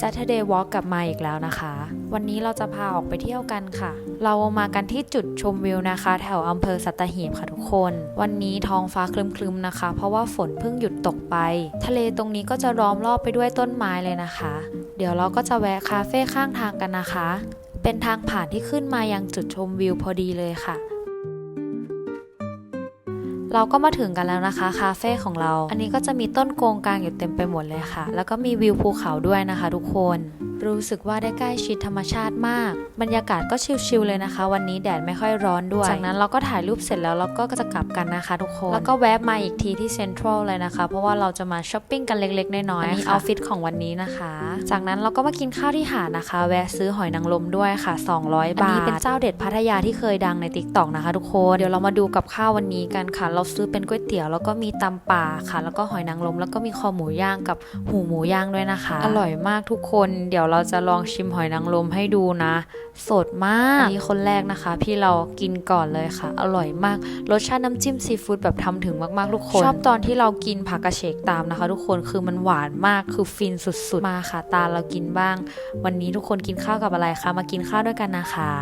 Saturday Walk กลับมาอีกแล้วนะคะ วันนี้เราจะพาออกไปเที่ยวกันค่ะ เรามากันที่จุดชมวิวนะคะ แถวอำเภอสัตหีบค่ะทุกคน วันนี้ท้องฟ้าคลึมๆนะคะ เพราะว่าฝนเพิ่งหยุดตกไป ทะเลตรงนี้ก็จะล้อมรอบไปด้วยต้นไม้เลยนะคะ เดี๋ยวเราก็จะแวะคาเฟ่ข้างทางกันนะคะ เป็นทางผ่านที่ขึ้นมายังจุดชมวิวพอดีเลยค่ะ เราก็มาถึงกันแล้วนะคะคาเฟ่ของเรา อันนี้ก็จะมีต้นโกงกลางอยู่เต็มไปหมดเลยค่ะ แล้วก็มีวิวภูเขาด้วยนะคะ ทุกคน รู้สึกว่าได้ใกล้ชิดธรรมชาติมาก บรรยากาศก็ชิลๆเลยนะคะ วันนี้แดดไม่ค่อยร้อนด้วย จากนั้นเราก็ถ่ายรูปเสร็จแล้วเราก็จะกลับกันนะคะ ทุกคน แล้วก็แวะมาอีกทีที่เซ็นทรัลเลยนะคะ เพราะว่าเราจะมาช้อปปิ้งกันเล็กๆน้อยๆอันนี้เอาฟิตของวันนี้นะคะ จากนั้นเราก็มากินข้าวที่หาดนะคะ แวะซื้อหอยนางรมด้วยค่ะ 200 บาท อันนี้เป็นเจ้าเด็ดพัทยาที่เคยดังในติ๊กต็อกนะคะ ทุกคน เดี๋ยวเรามาดูกับข้าววันนี้กันค่ะเราซื้อเป็นก๋วยเตี๋ยวแล้วก็มีตำป่าค่ะ แล้วก็หอยนางรมแล้วก็มีคอหมูย่างกับหูหมูย่างด้วยนะคะ อร่อยมากทุกคนเดี๋ยวเราจะลองชิมหอยนางรมให้ดูนะ สดมากอันนี้คนแรกนะคะ พี่เรากินก่อนเลยค่ะ อร่อยมากรสชาติน้ำจิ้มซีฟู้ดแบบทำถึงมากๆทุกคนชอบตอนที่เรากินผักกระเฉกตามนะคะ ทุกคนคือมันหวานมากคือฟินสุดๆมาค่ะ ตาเรากินบ้าง วันนี้ทุกคนกินข้าวกับอะไรคะมากินข้าวด้วยกันนะคะ